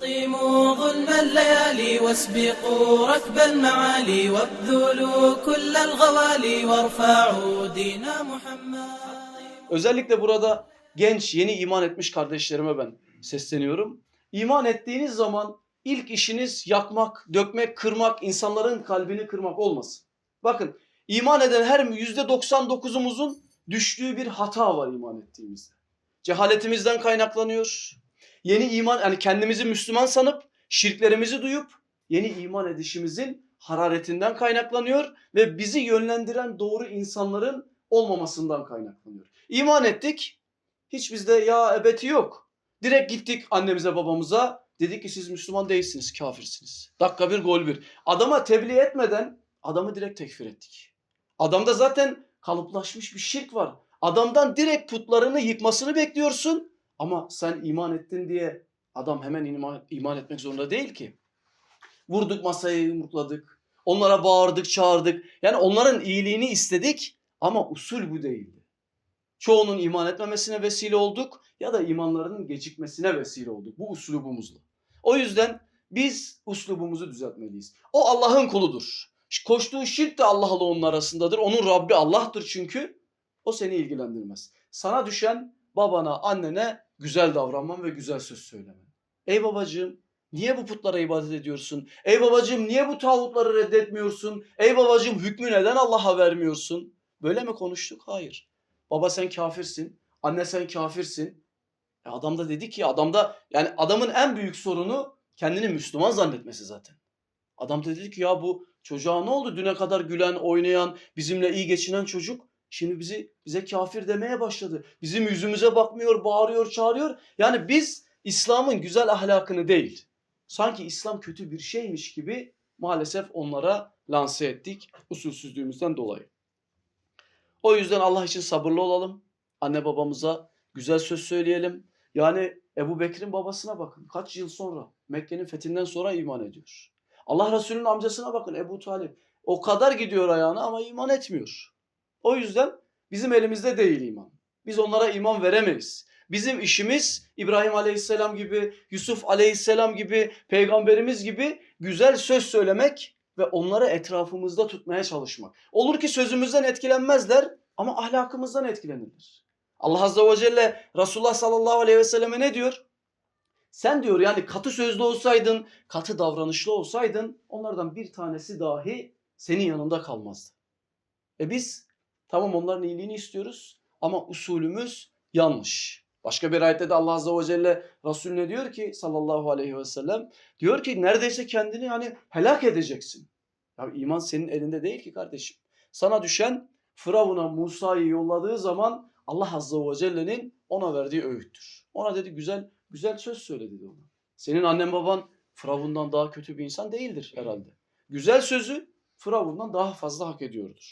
حطموا ظلم الليالي واسبقوا ركب المعالي وابذلوا كل الغوالي وارفعوا دين محمد Özellikle burada genç, yeni iman etmiş kardeşlerime ben sesleniyorum. İman ettiğiniz zaman ilk işiniz yakmak, dökmek, kırmak, insanların kalbini kırmak olmasın. Bakın iman eden her yüzde 99'umuzun düştüğü bir hata var iman ettiğimizde. Cehaletimizden kaynaklanıyor. Yeni iman, yani kendimizi Müslüman sanıp şirklerimizi duyup yeni iman edişimizin hararetinden kaynaklanıyor ve bizi yönlendiren doğru insanların olmamasından kaynaklanıyor. İman ettik. Hiç bizde ya ebeti yok. Direkt gittik annemize babamıza. Dedik ki siz Müslüman değilsiniz, kafirsiniz. Dakika bir gol bir. Adama tebliğ etmeden adamı direkt tekfir ettik. Adamda zaten kalıplaşmış bir şirk var. Adamdan direkt putlarını yıkmasını bekliyorsun. Ama sen iman ettin diye adam hemen iman, iman etmek zorunda değil ki. Vurduk masaya yumrukladık. Onlara bağırdık, çağırdık. Yani onların iyiliğini istedik ama usul bu değildi. Çoğunun iman etmemesine vesile olduk ya da imanlarının gecikmesine vesile olduk bu uslubumuzla. O yüzden biz uslubumuzu düzeltmeliyiz. O Allah'ın kuludur. Koştuğu şirk de Allah'la onun arasındadır. Onun Rabbi Allah'tır çünkü. O seni ilgilendirmez. Sana düşen babana, annene güzel davranman ve güzel söz söylemen. Ey babacığım niye bu putlara ibadet ediyorsun? Ey babacığım niye bu tağutları reddetmiyorsun? Ey babacığım hükmü neden Allah'a vermiyorsun? Böyle mi konuştuk? Hayır. Baba sen kafirsin. Anne sen kafirsin. E adam da dedi ki adamda yani adamın en büyük sorunu kendini Müslüman zannetmesi zaten. Adam da dedi ki ya bu çocuğa ne oldu? Düne kadar gülen, oynayan, bizimle iyi geçinen çocuk şimdi bizi bize kafir demeye başladı. Bizim yüzümüze bakmıyor, bağırıyor, çağırıyor. Yani biz İslam'ın güzel ahlakını değil, sanki İslam kötü bir şeymiş gibi maalesef onlara lanse ettik usulsüzlüğümüzden dolayı. O yüzden Allah için sabırlı olalım. Anne babamıza güzel söz söyleyelim. Yani Ebu Bekir'in babasına bakın. Kaç yıl sonra Mekke'nin fethinden sonra iman ediyor. Allah Resulü'nün amcasına bakın Ebu Talip. O kadar gidiyor ayağına ama iman etmiyor. O yüzden bizim elimizde değil iman. Biz onlara iman veremeyiz. Bizim işimiz İbrahim Aleyhisselam gibi, Yusuf Aleyhisselam gibi, peygamberimiz gibi güzel söz söylemek ve onları etrafımızda tutmaya çalışmak. Olur ki sözümüzden etkilenmezler ama ahlakımızdan etkilenirler. Allah Azze ve Celle Resulullah sallallahu aleyhi ve selleme ne diyor? Sen diyor yani katı sözlü olsaydın, katı davranışlı olsaydın onlardan bir tanesi dahi senin yanında kalmazdı. E biz tamam onların iyiliğini istiyoruz ama usulümüz yanlış. Başka bir ayette de Allah Azze ve Celle Resulüne diyor ki sallallahu aleyhi ve sellem diyor ki neredeyse kendini hani helak edeceksin. Ya iman senin elinde değil ki kardeşim. Sana düşen Firavun'a Musa'yı yolladığı zaman Allah Azze ve Celle'nin ona verdiği öğüttür. Ona dedi güzel güzel söz söyle dedi ona. Senin annen baban Firavun'dan daha kötü bir insan değildir herhalde. Güzel sözü Firavun'dan daha fazla hak ediyordur.